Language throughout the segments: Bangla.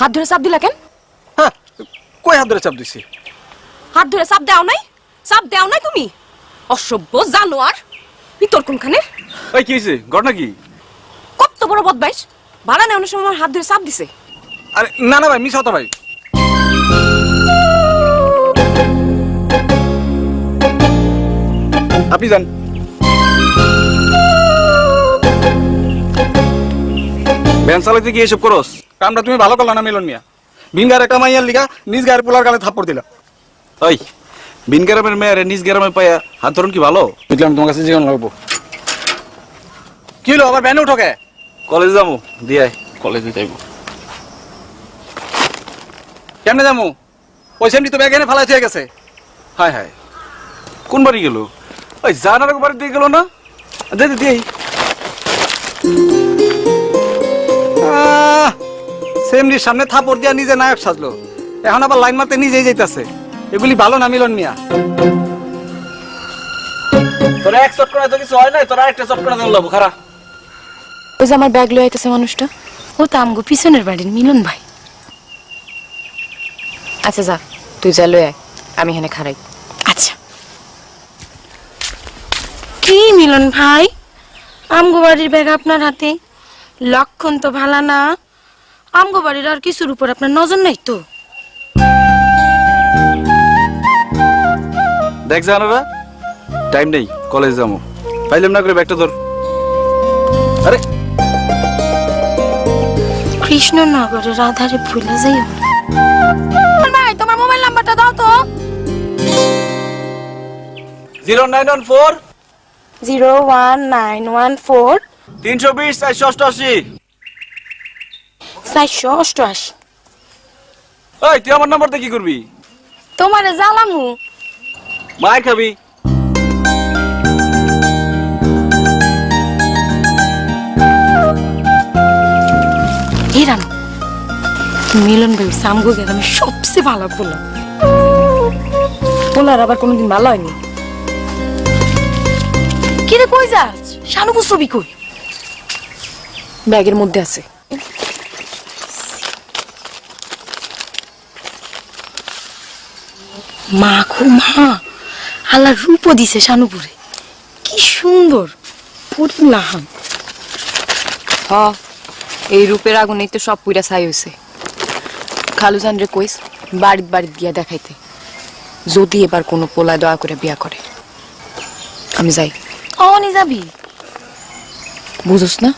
হাত ধরে চাপ দিলা কেন? হ্যাঁ কই হাত ধরে চাপ দিছি? হাত ধরে চাপ দাও নাই চাপ দাও নাই তুমি। অসভ্য জানোয়ার ভিতর কোনখানে? ওই কি হয়েছে ঘটনা কি কত বড় বদমাইশ। ভাড়া নেওয়ার সময় আমার হাত ধরে চাপ দিছে। আরে না না ভাই মিস হতো ভাই। আপনি যান। ভ্যান চালাইতে গিয়ে এসব করস? কামটা তুমি ভালো করলা না মিলন মিয়া? ভিনগার একটা মাইয়ার লিগা নিজ গায়ের পোলার গালে থাপ্পড় দিলা। ওই বিন গ্রামের মেয়ের নিজ গ্রামে পাইয়া হাত ধরুন কি ভালো? বুঝলাম তোমার কাছে জীবন লাগবো। কি হলো আবার ভ্যানে উঠোকে কলেজে যাব দিয়ে কলেজে যাইবো। কেমনে যাব? ওই সেমনি তো ব্যাগ এনে ফালাই হয়ে গেছে। হায় হায় কোন বাড়ি গেল? ওই জানার বাড়ি দিয়ে গেল না? দে দে। সেমনির সামনে থাপড় দিয়া নিজে নায়ক সাজলো। এখন আবার লাইন মারতে নিজেই যাইতাছে। এগুলি ভালো না মিলন মিয়া। তোরা এক চট করে তো কিছু হয় নাই তোরা আরেকটা চট করে দেন লাবো খারা। ওই যে আমার ব্যাগ লয়ে আইতেছে মানুষটা। ও তো আমগো পিছনের বাড়ির মিলন ভাই। আচ্ছা যা তুই যা লয়ে আয় আমি এখানে খারাই আচ্ছা। কি মিলন ভাই? আমগো বাড়ির ব্যাগ আপনার হাতে? লক্ষণ তো ভালো না। আমগো বাড়ির আর কিছুর উপর আপনার নজর নাই তো? দেখ জানারা টাইম নেই কলেজ যাব। পাইলাম না করে ব্যাগটা ধর। আরে! কৃষ্ণনগরের আধারে ভুলে যাই ভাই তোমার মোবাইল নাম্বারটা দাও তো। Zero nine one four. Zero one nine one four. তিনশো বিশ চারশো অষ্টআশি। চারশো অষ্টআশি। ওই তুই আমার নাম্বারটা কি করবি? তোমারে জ্বালামু। মায়ের খাবি। হিরান মিলন ভাই সামগো গ্রামে সবচেয়ে ভালো বললাম ওনার আবার কোনোদিন ভালো হয়নি। কিরে কই যাস? শানুপুর ছবি কই? ব্যাগের মধ্যে আছে। মা খো মা আল্লাহ রূপ দিছে শানুপুরে। কি সুন্দর পরিলাহান হ এই রূপের আগুনেই তো সব পুইরা ছাই হয়েছে খালু জানরে কইস বাড়িত বাড়িত গিয়া দেখাইতে যদি এবার কোনো পোলায় দয়া করে বিয়া করে। আমি যাই। অনি যাবি? বুঝোস না?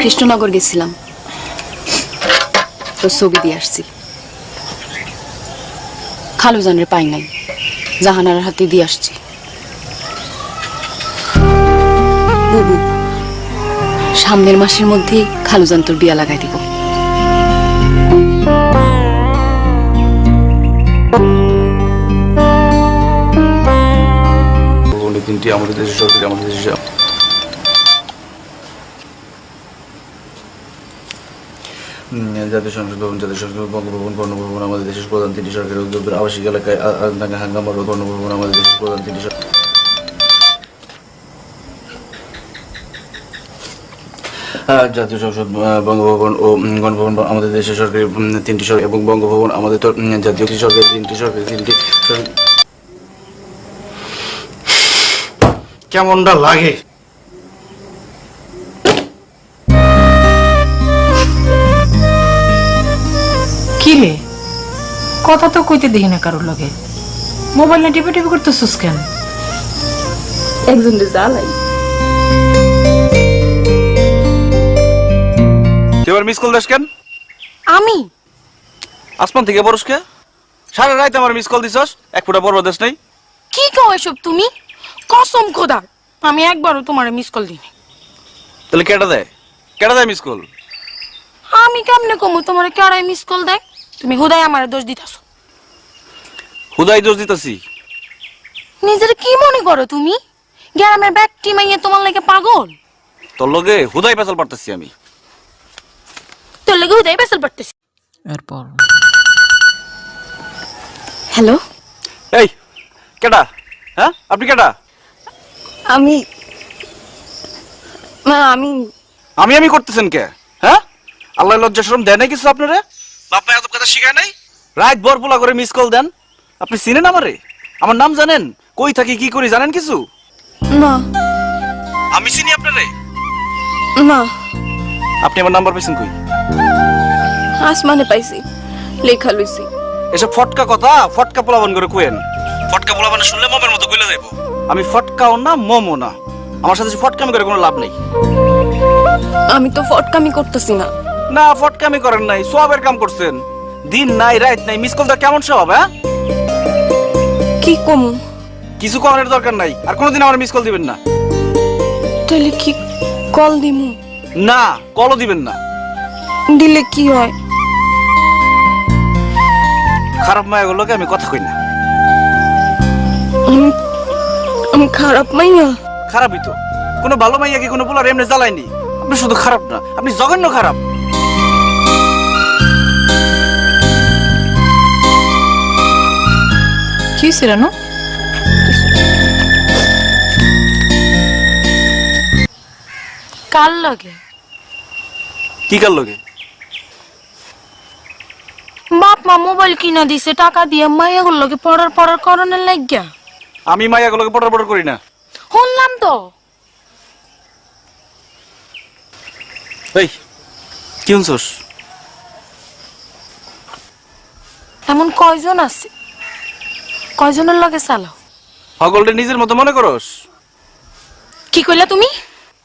কৃষ্ণনগর গেছিলাম। তো ছবি দিয়ে আসছি। খালু জানরে পাই নাই, জাহানার হাতে দিয়ে আসছি। বুবু, সামনের মাসের মধ্যেই খালুজান তোর বিয়া লাগাই দিব। আমাদের দেশের সরকারি আমাদের দেশের জাতীয় সংসদ ভবন জাতীয় সংসদ ভবন, বঙ্গভবন কর্ণভবন আমাদের দেশের প্রধান তিনটি সরকারি উদ্যোগের আবাসিক এলাকায় আ- আ- হাঙ্গামা রোড কর্ণভবন আমাদের দেশের প্রধান তিনটি জাতীয় সংসদ বঙ্গভবন ও গণভবন আমাদের দেশের সরকারি তিনটি সরকার এবং বঙ্গভবন আমাদের জাতীয় সরকারি তিনটি সরকারি তিনটি কেমনটা লাগে? কথা তো কইতে দেখি না কারোর লগে। মোবাইল না টিপে টিপে করতেছিস কেন? একজন জ্বালাই। এবার মিস কল দাস কেন? আমি? আসমান থেকে বরস কে? সারা রাত আমার মিস কল দিছস এক ফুটা বড় দেশ নাই। কি কও এসব তুমি? কসম খোদার আমি একবারও তোমার মিস কল দিই নাই। তাহলে কেটা দেয়? কেটা দেয় মিস কল আমি কেমনে কমু তোমার কেড়াই মিস কল দেয়? তুমি হুদাই আমার দোষ দিতাছ। হুদাই দোষ দিতাছি? নিজের কি মনে করো তুমি? গ্রামের ব্যক্তি মাইয়ে তোমার লাগে পাগল। তোর লগে হুদাই পেছাল পারতেছি আমি। তোর লাগে হুদাই বেসল পারতেছি। এরপর। হ্যালো? এই কেটা হ্যাঁ? আপনি কেটা আমি না আমি আমি আমি করতেছেন কে? হ্যাঁ? আল্লাহ লজ্জা শরম দেয় নাই কিছু আপনারে? বাপ মা এত কথা শিখায় নাই? রাত ভর পোলা করে মিস কল দেন। আপনি চিনেন আমারে? আমার নাম জানেন? কই থাকি কি করি জানেন কিছু? না আমি চিনি আপনারে? না আপনি আমার নাম্বার পেয়েছেন কই? আসমানে পাইছি লেখা লইছি। এসব ফটকা কথা ফটকা পোলাবান করে কুয়েন। ফটকা পোলাবান শুনলে মমের মতো কইলে যাইব। আমি ফটকাও না মমও না। আমার সাথে ফটকামি করে কোনো লাভ নেই। আমি তো ফটকামি করতেছি না। না ফটকামি করেন নাই সবের কাম করছেন। দিন নাই রাত নাই মিস কলটা কেমন স্বভাব হ্যাঁ? কি কম? কিছু করার দরকার নাই আর কোনোদিন আমার মিস কল দিবেন না। তাহলে কি কল দিমু? না কলও দিবেন না। দিলে কি হয়? খারাপ মায়াগুলোকে আমি কথা কই না। আমি আমি খারাপ মাইয়া? খারাপই তো। কোনো ভালো মাইয়া কি কোনো পোলার এমনি জ্বালায়নি? আপনি শুধু খারাপ না আপনি জঘন্য খারাপ। কি হয়েছে রানু কার লগে? কি কার লোকে বাপ মা মোবাইল কিনা দিছে টাকা দিয়ে মাইয়াগুলো লগে পড়ার পড়ার করণের লাগিয়া। আমি মাইয়াগুলোকে পটার পটার করি না। শুনলাম তো। এই কি শুনছস? এমন কয়জন আছে? কয়জনের লগে চালাও হগলটা নিজের মতো মনে করস? কি কইলা তুমি?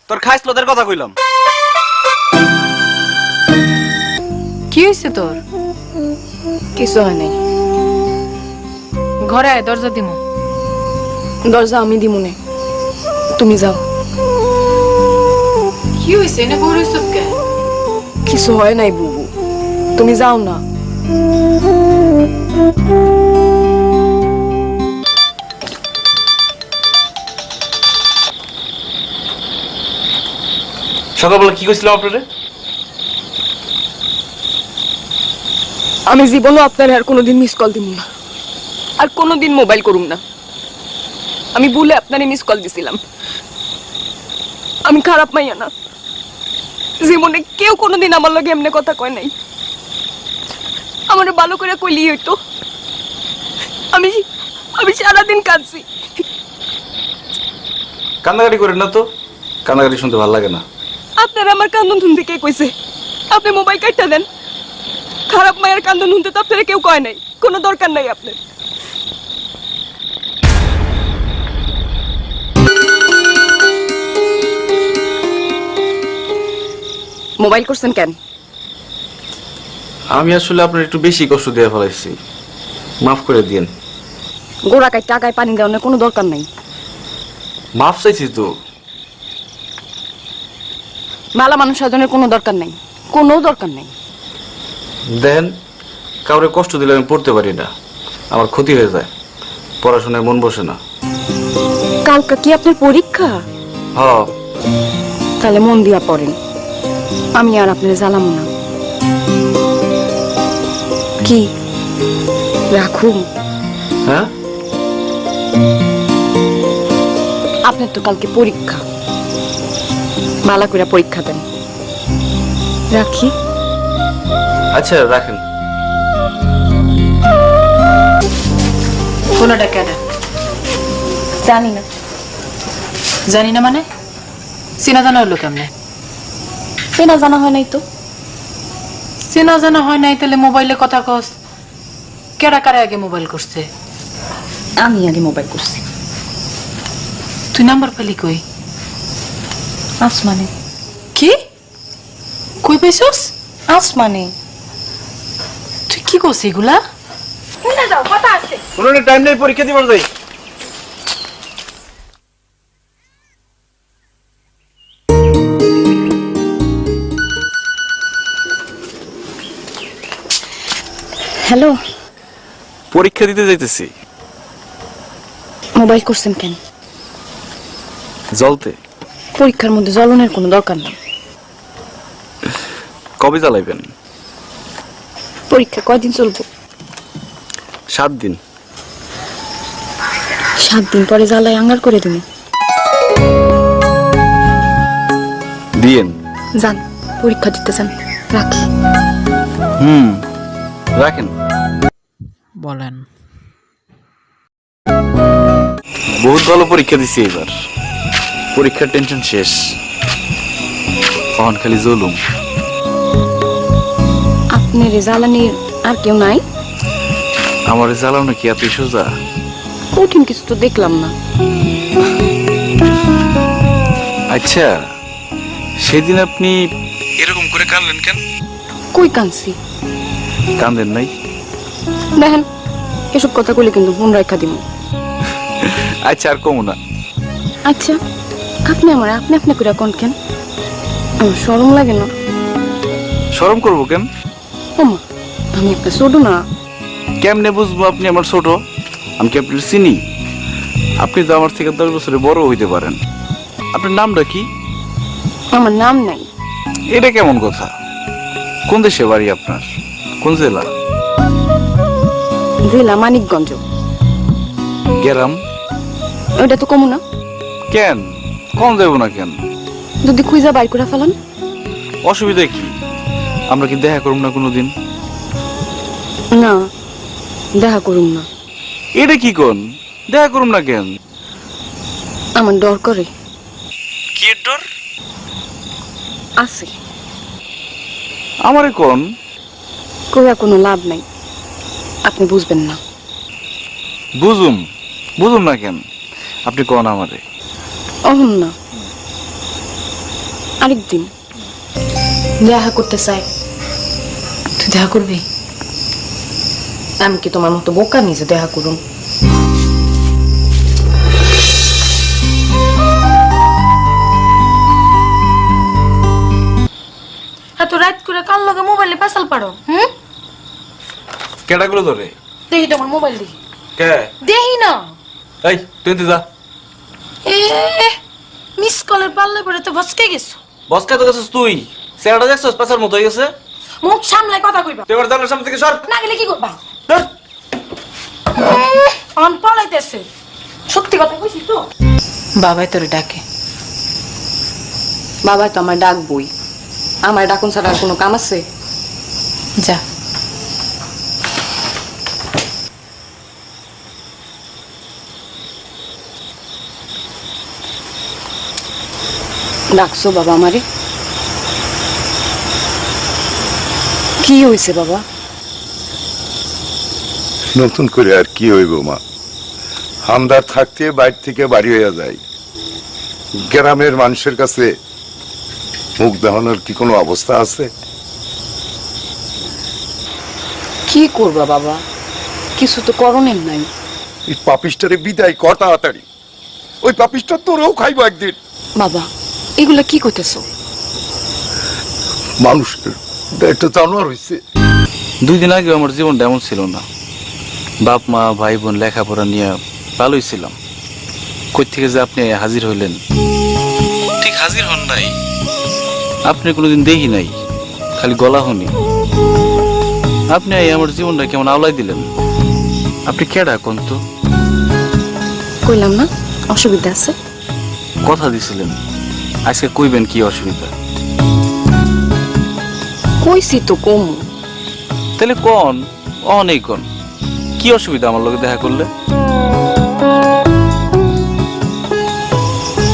তোর খাইস লোদের কথা কইলাম। কি হয়েছে তোর? কিছু হয় নাই। ঘরে আয় দরজা দিমু। দরজা আমি দিমু নে। তুমি যাও। কি হয়েছে এনে বড় কে? কিছু হয় নাই বুবু। তুমি যাও না। সকালবেলা কি কইছিলাম আপনারে? আমি জীবনও আপনার আর কোনোদিন মিস কল দিব না। আর কোনোদিন মোবাইল করুম না। আমি ভুলে আপনারে মিস কল দিছিলাম। আমি খারাপ মাইয়া না। জীবনে কেউ কোনোদিন আমার লগে এমনি কথা কয় নাই। আমার ভালো করে কইলি হইতো। আমি আমি সারাদিন কাঁদছি। কান্নাকাটি করেন না তো? কান্নাকাটি শুনতে ভালো লাগে না। আপনার আমার কান্দন শুনতে কে কইছে? আপনি মোবাইল কাটটা দেন। খারাপ মায়ের কান্দন শুনতে তো আপনারা কেউ কয় নাই। কোনো দরকার নাই আপনার। মোবাইল করছেন কেন? আমি আসলে আপনার একটু বেশি কষ্ট দিয়ে ফেলাইছি। মাফ করে দিন গোড়া কাই টাকায় পানি দেওয়ার কোনো দরকার নাই। মাফ চাইছি তো। ভালো মানুষ সাজনের কোনো দরকার নাই। কোনো দরকার নাই। দেন কাউরে কষ্ট দিলে আমি পড়তে পারি না। আমার ক্ষতি হয়ে যায়। পড়াশোনায় মন বসে না। কালকা কি আপনার পরীক্ষা? হ তাহলে মন দিয়া পড়েন। আমি আর আপনার জ্বালাম না। কি? রাখুন। হ্যাঁ? আপনার তো কালকে পরীক্ষা। মালা করে পরীক্ষা দেন। রাখি। আচ্ছা রাখেন। ফোনটা কেডা জানি না। জানি না মানে? চেনা জানা হলো কেমনে? চেনা জানা হয় নাই তো। চেনা জানা হয় নাই তাহলে মোবাইলে কথা কস। কেডা কারে আগে মোবাইল করছে? আমি আগে মোবাইল করছি। তুই নাম্বার পেলি কই? আসমানে কি কই পাইছস আসমানে তুই কি করছিস এগুলা টাইম নেই পরীক্ষা দিবার যাই হ্যালো পরীক্ষা দিতে যাইতেছি মোবাইল করছেন কেন জলতে পরীক্ষার মধ্যে জ্বলনের কোনো দরকার নেই। কবে জ্বালাইবেন? পরীক্ষা কয়দিন চলবো? সাত দিন। সাত দিন পরে জ্বালায় আঙ্গার করে দিন। দিয়েন। যান পরীক্ষা দিতে যান রাখি। হুম রাখেন। বলেন। বহুত ভালো পরীক্ষা দিছি এবার পরীক্ষার টেনশন শেষ। অহন খালি জলুম। আপনি জ্বালানির আর কেউ নাই? আমার জ্বালানো কি এত সোজা? কঠিন কিছু তো দেখলাম না। আচ্ছা সেদিন আপনি এরকম করে কানলেন কেন? কই কানছি কান্দেন নাই। দেখেন এসব কথা কইলে কিন্তু মন রেখা দিব। আচ্ছা আর কমু না। আচ্ছা। আপনি আমার আপনি আপনি করে কোন কেন? আমার সরম লাগে না। শরম করব কেন? ওমা আমি একটা ছোট না। কেমনে বুঝব আপনি আমার ছোট? আমি কি আপনার চিনি? আপনি তো আমার থেকে দশ বছরে বড় হইতে পারেন। আপনার নামটা কি? আমার নাম নাই। এটা কেমন কথা? কোন দেশে বাড়ি আপনার? কোন জেলা? জেলা মানিকগঞ্জ। গেরাম? ওইটা তো কমু না। কেন? কম দেবো না কেন? যদি খুঁজা বাইর করে ফেলান। অসুবিধা কি? আমরা কি দেখা করব না কোনোদিন? না দেখা করুন না। এটা কি কোন? দেখা করুম না কেন? আমার ডর করে। কি ডর? আছে। আমারে কোন? কইয়া কোনো লাভ নাই। আপনি বুঝবেন না। বুঝুম। বুঝুম না কেন? আপনি কোন আমারে? অহন না আরেকদিন। দেখা করতে চাই। তুই দেখা করবি? আমি কি তোমার মতো বোকা নিজে দেখা করুন এত রাত করে কাল লগে মোবাইলে পেশাল পারো? হুম? কেটাগুলো ধরে? দেখি তোমার মোবাইল দেখি। কে? দেখি না। এই তুই যা। এ মিস কলের পাল্লে পরে তো ভসকে গেছো। বসকা তো গেছিস তুই। চেহারাটা দেখছিস? পেছার মতো হয়ে গেছে। মুখ সামলাই কথা কইবা। তুই এবার জানলার সামনে থেকে সর। না গেলে কি করবা? ধর। অন পালাইতেছে। সত্যি কথা কইছি তো? বাবাই তোরে ডাকে। বাবা তো আমার ডাক বই আমার ডাকুন ছাড়া আর কোনো কাম আছে? যা। ডাকছো বাবা আমারে? কি হয়েছে বাবা? নতুন করে আর কি হইব মা? হামদার থাকতে বাইর থেকে বাড়ি হইয়া যায়। গ্রামের মানুষের কাছে মুখ দেখানোর কি কোনো অবস্থা আছে? কি করবা বাবা? কিছু তো করণের নাই। এই পাপিস্টারে বিদায় কর তাড়াতাড়ি। ওই পাপিস্টার তোরও খাইব একদিন। বাবা এগুলা কি করতেছো? মানুষের একটা জানোয়ার হইছে। দুই দিন আগে আমার জীবনটা এমন ছিল না। বাপ মা ভাই বোন লেখাপড়া নিয়ে ভালোই ছিলাম। কই থেকে যে আপনি হাজির হইলেন? ঠিক হাজির হন নাই। আপনি কোনোদিন দেখি নাই খালি গলা হনি আপনি আমার জীবনটা কেমন আওলাই দিলেন? আপনি কেডা কোন তো কইলাম না অসুবিধা আছে। কথা দিছিলেন। আজকে কইবেন কি অসুবিধা? কইছি তো কম। তাহলে কোন? অনেক কোন। কি অসুবিধা আমার লোকে দেখা করলে?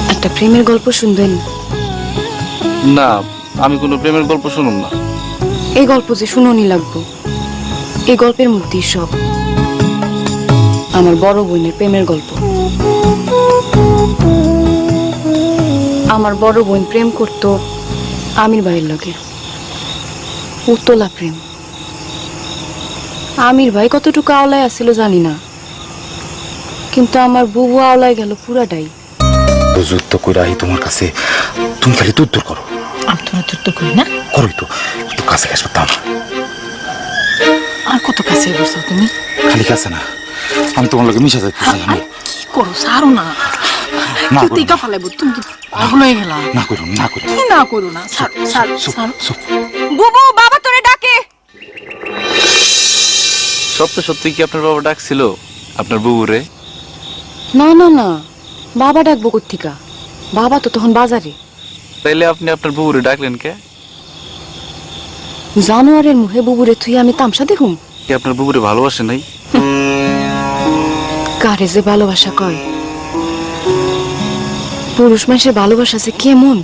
একটা প্রেমের গল্প শুনবেন? না আমি কোনো প্রেমের গল্প শুনুম না। এই গল্প যে শুনোনি লাগবো। এই গল্পের মধ্যেই সব। আমার বড় বোনের প্রেমের গল্প। আমার বড় বোন প্রেম করত আমির ভাইয়ের লগে। উতলা প্রেম। আমির ভাই কতটুকু আওলায় আসছিল জানি না। কিন্তু আমার বুবু আওলায় গেল পুরাটাই। যুদ্ধ আহি তোমার কাছে তুমি খালি দূর দূর করো। আমি তোরা যুদ্ধ করি না? করোই তো একটু কাছে কাছে দাও আর কত কাছে বসো তুমি? খালি কাছে না আমি তোমার লোকে মিশে যাইতে কি করো সারো না। না কি করো। টিকা ফালাইবো তুমি পাগল হয়ে গেলা না করো না করো কি না করো না? সারো সারো চুপ বুবু বাবা তোরে ডাকে। সত্য সত্যি কি আপনার বাবা ডাকছিল? আপনার বুবুরে? না না না। বাবা ডাকবো কোথিকা বাবা তো তখন বাজারে। তাইলে আপনি আপনার বুবুরে ডাকলেন কে? জানোয়ারের মুখে বুবুরে তুই আমি তামসা দেখুম। কি আপনার বুবুরে ভালোবাসে নাই? কারে যে ভালোবাসা কয়? পুরুষ মানুষের ভালোবাসা যে কেমন?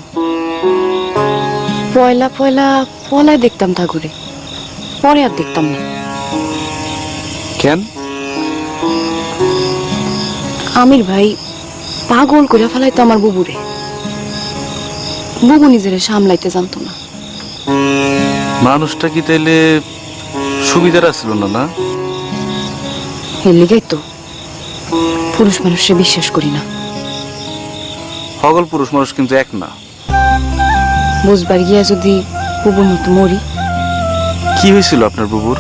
পয়লা পয়লা পলায় দেখতাম ঠাকুরে পরে আর দেখতাম না। কেন? আমির ভাই পাগল করে ফেলাইতো আমার বুবুরে। বুবু নিজেরে সামলাইতে জানতো না। মানুষটা কি তাইলে সুবিধার আসছিল না না? এর লিগাই তো পুরুষ মানুষে বিশ্বাস করি না। সকল পুরুষ মানুষ কিন্তু এক না। বুঝবার গিয়া যদি বুবুর মতো মরি। কি হয়েছিল আপনার বুবুর?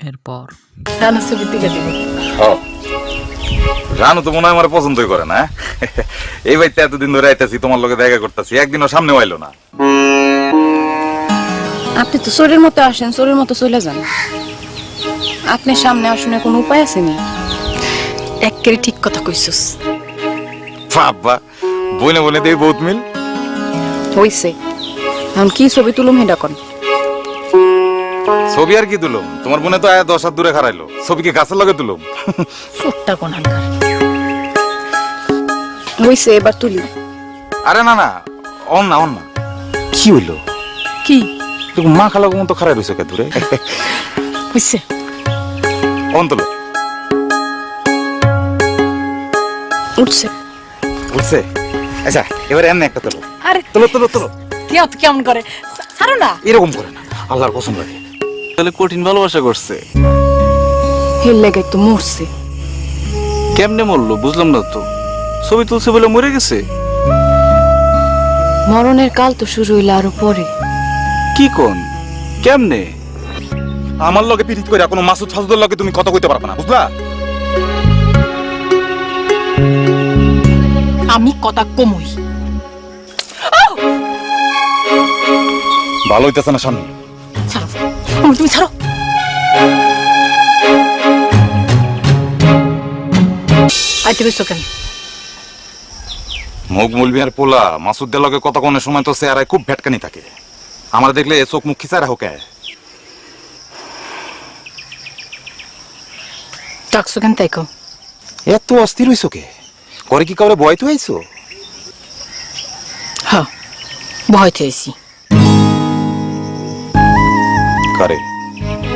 এরপর। রানা দিব। রানু তো মনে হয় আমার পছন্দই করে না হ্যাঁ? এই বাড়িতে এতদিন ধরে আইতাছি তোমার লগে দেখা করতেছি একদিনও সামনে আইলো না। আপনি তো চোরের মতো আসেন চোরের মতো চলে যান। আপনার সামনে আসনে কোনো উপায় আছে নি? একেবারে ঠিক কথা কইছস। বাবা বইনে বইনে দেই বহুত মিল। হইছে। এখন কি ছবি তুলুম হেডা কন। ছবি আর কি তুলুম? তোমার বোনে তো আয়া দশ হাত দূরে খারাইলো ছবি কি গাছের লগে তুলুম। ছোট্টা কোনানকার হইছে এবার তুলি। আরে না না অন না অন না। কি হইল? কি? তুমি মা মতো খারাই রইছো কে দূরে? হইছে। অন তুলো। উঠছে। বুঝছে আচ্ছা এবারে এমনি একটা তুলো। আরে তুলো তুলো তুলো। কেউ কেমন করে? ছাড়ো না। এরকম করে না। আল্লাহর কসম লাগে তাহলে কঠিন ভালোবাসা করছে। হেল লেগে তো মরছে। কেমনে মরলো বুঝলাম না তো। ছবি তুলছে বলে মরে গেছে? মরণের কাল তো শুরু হইলে আরও পরে। কি কোন? কেমনে? আমার লগে পিরিত করে কোনো মাসুদ ফাসুদের লগে তুমি কথা কইতে পারবে না বুঝলা? আমি কথা কমই। ভালো হইতেছে না ছাড়ো আমার তুমি ছাড়ো। আইতে বেসো কেন? মুখ মুলবি আর পোলা মাসুদের লগে কথা কোনের সময় তো চেহারায় খুব ভেটকানি থাকে? আমার দেখলে এ চোখ মুখ খিচারা হোকে ডাকছো কেন তাই এত অস্থির হইছো কে? করে কি কাউরে ভয় তো আইছো হ্যাঁ ভয় থেয়েছি। করে?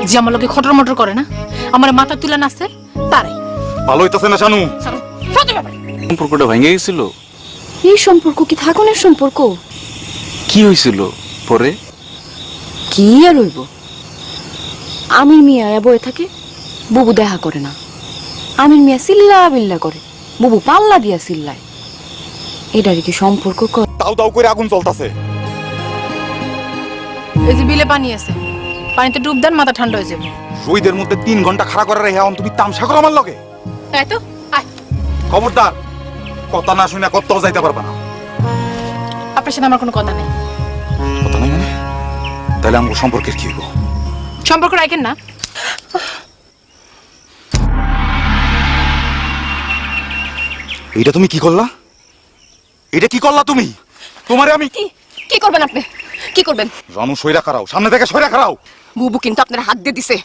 যে আমার লোকে খটর মটর করে না আমার মাথা তুলে নাচছে তারাই ভালো হইতেছে না শানু? সম্পর্কটা ভেঙে গেছিল? এই সম্পর্ক? কি থাকুনের সম্পর্ক? কি হয়েছিল পরে? কি আর হইব? আমির মিয়া বয়ে থাকে বুবু দেখা করে না। আমির মিয়া সিল্লা বিল্লা করে। বুবু পাল্লা দিয়া চিল্লায়। এটার কি সম্পর্ক কর দাও দাও করে আগুন জ্বলতাছে। এই যে বিলে পানি আছে পানিতে ডুব দেন মাথা ঠান্ডা হয়ে যাবে। রইদের মধ্যে তিন ঘণ্টা খাড়া করে রেহে তুমি তামসা করো আমার লগে। তাই তো? আয়। খবরদার কথা না শুনে কত যাইতে পারবে না। আপনার সাথে আমার কোনো কথা নেই। কথা নাই মানে? তাহলে আমার সম্পর্কের কি হইব? সম্পর্ক রাখেন না। এইটা তুমি কি করলা? এটা কি করলা তুমি? তোমারে আমি কি কি করবেন আপনি? কি করবেন? জানু সইরা খারাও। সামনে থেকে সইরা খারাও। বুবু কিন্তু আপনার হাত দিয়ে দিছে।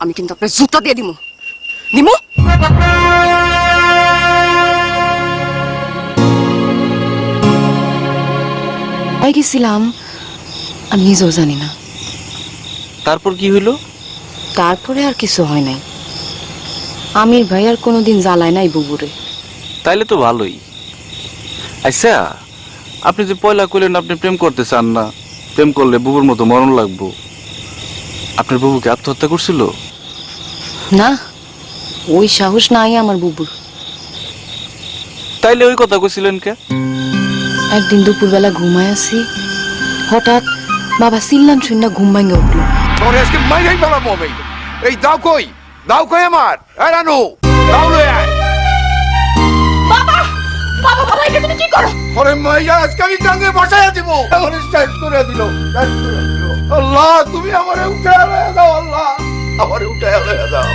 আমি কিন্তু আপনার জুতা দিয়ে দিমু। দিমু গেছিলাম? আমি নিজেও জানি না। তারপর কি হইল? তারপরে আর কিছু হয় নাই। আমির ভাই আর কোনোদিন জ্বালায় নাই বুবুরে। তাইলে তো ভালোই। আচ্ছা আপনি যে পয়লা করলেন আপনি প্রেম করতে চান না প্রেম করলে বুবুর মতো মরণ লাগবো। আপনার বুবুকে আত্মহত্যা করছিল? না ওই সাহস নাই আমার বুবুর। তাইলে ওই কথা কইছিলেন কে? একদিন দুপুরবেলা ঘুমায় আছি হঠাৎ বাবা চিল্লান শুন না ঘুম ভাঙে উঠল। তোর আজকে মাইরাই আমি। এই দাও কই দাও কই আমার এই এটা তুমি কি করো? ওরে মাইয়া আজকে আমি বসাইয়া দিব। আমার স্টাইল করে দিল। আল্লাহ তুমি আমারে উঠে লয়ে দাও আল্লাহ। আমারে উঠে লয়ে দাও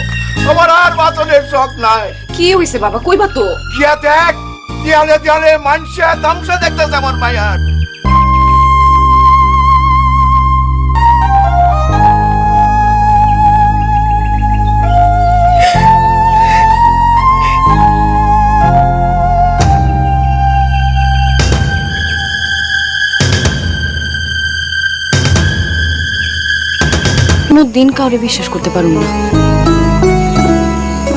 আমার আর বাঁচনের শখ নাই। কি হইছে বাবা? কইবা তো। কিয়া দেখ দেয়ালে দেয়ালে মানুষে তামসা দেখতেছে আমার মায়ার দিন কাউরে বিশ্বাস করতে পারুম না।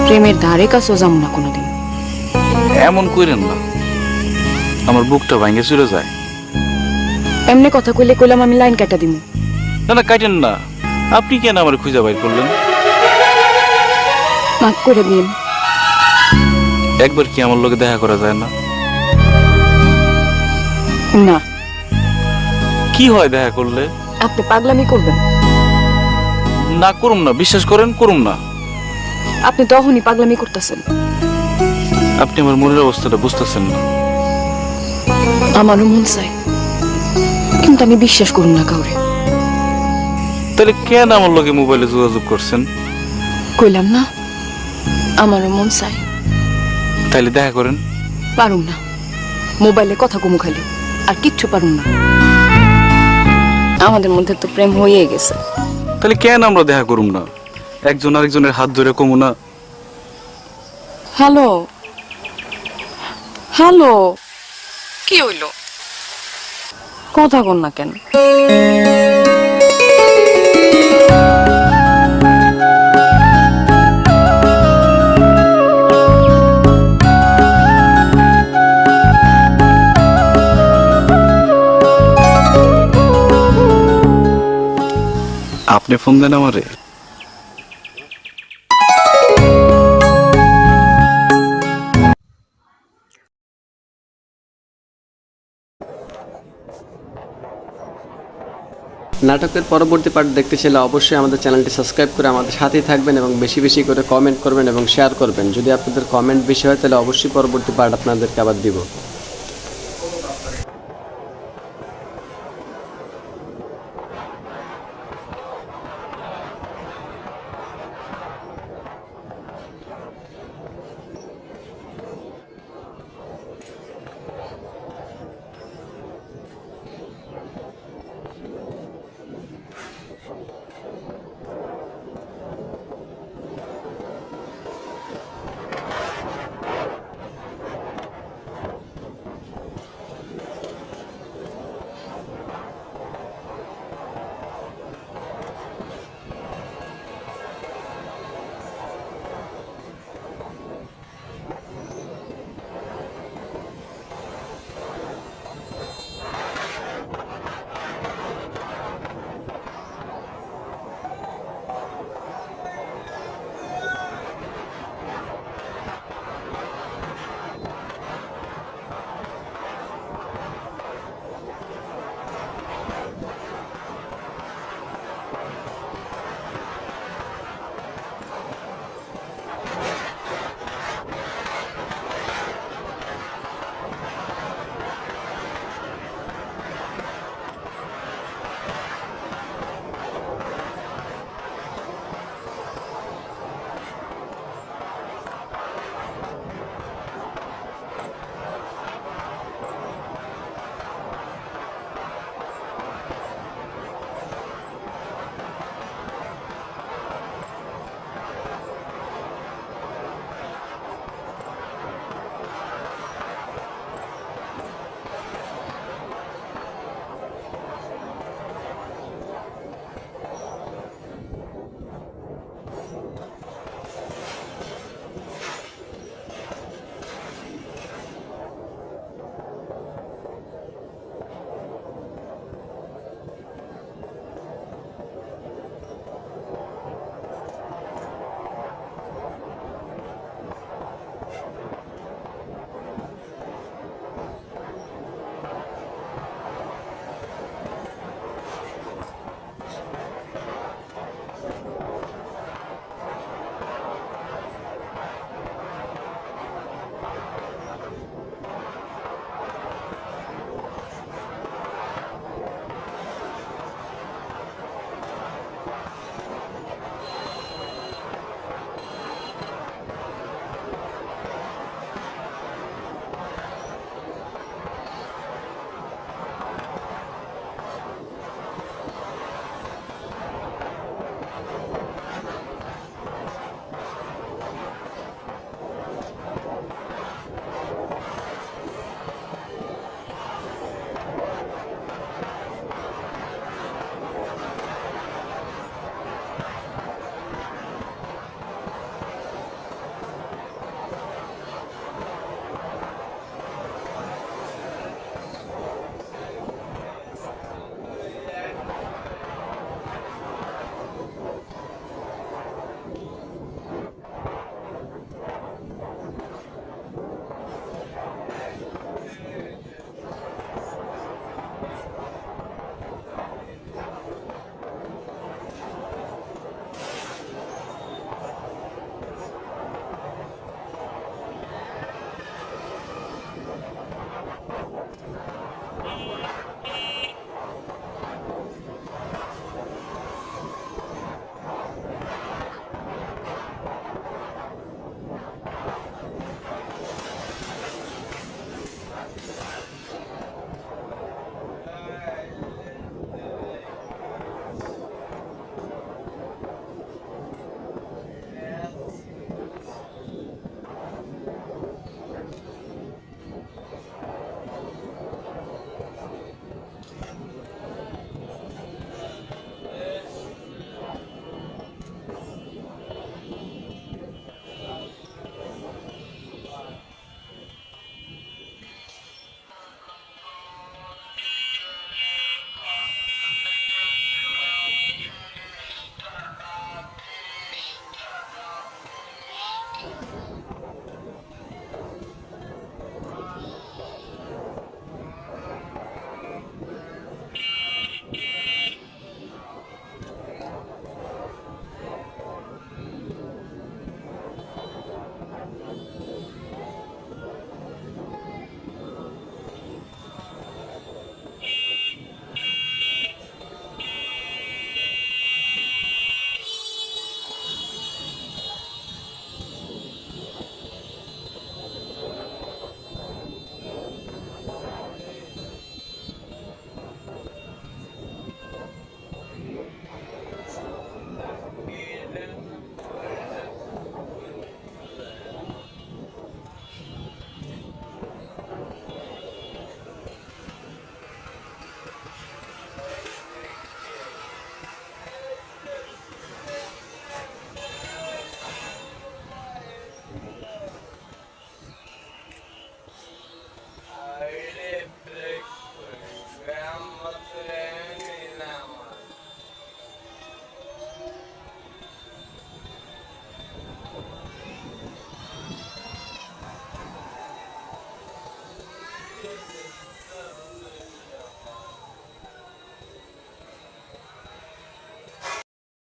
প্রেমের ধারে কাছেও যাব না কোনোদিন। এমন কইরেন না। আমার বুকটা ভাঙে চলে যায়। এমনি কথা কইলে কইলাম আমি লাইন কাটা দিমু। না না কাটেন না। আপনি কেন আমার খুঁজে বাইর করলেন? মাফ করে দিন। একবার কি আমার লোকে দেখা করা যায় না? না। কি হয় দেখা করলে? আপনি পাগলামি করবেন। না করুম না বিশ্বাস করেন করুম না। আপনি তখনই পাগলামি করতেছেন। আপনি আমার মনের অবস্থাটা বুঝতেছেন না। আমারও মন চাই কিন্তু আমি বিশ্বাস করুন না কাউরে। তাহলে কেন আমার লোকে মোবাইলে যোগাযোগ করছেন? কইলাম না আমারও মন চাই তাহলে দেখা করেন। পারুম না মোবাইলে কথা কমু খালি আর কিচ্ছু পারুম না। আমাদের মধ্যে তো প্রেম হয়ে গেছে। তাহলে কেন আমরা দেখা করুম না? একজন আরেকজনের হাত ধরে কমু না? হ্যালো। হ্যালো। কি হইল? কথা কন না কেন? আপনি ফোন দেন আমারে। নাটকের পরবর্তী পার্ট দেখতে চাইলে অবশ্যই আমাদের চ্যানেলটি সাবস্ক্রাইব করে আমাদের সাথেই থাকবেন এবং বেশি বেশি করে কমেন্ট করবেন এবং শেয়ার করবেন। যদি আপনাদের কমেন্ট বেশি হয়, তাহলে অবশ্যই পরবর্তী পার্ট আপনাদেরকে আবার দিব।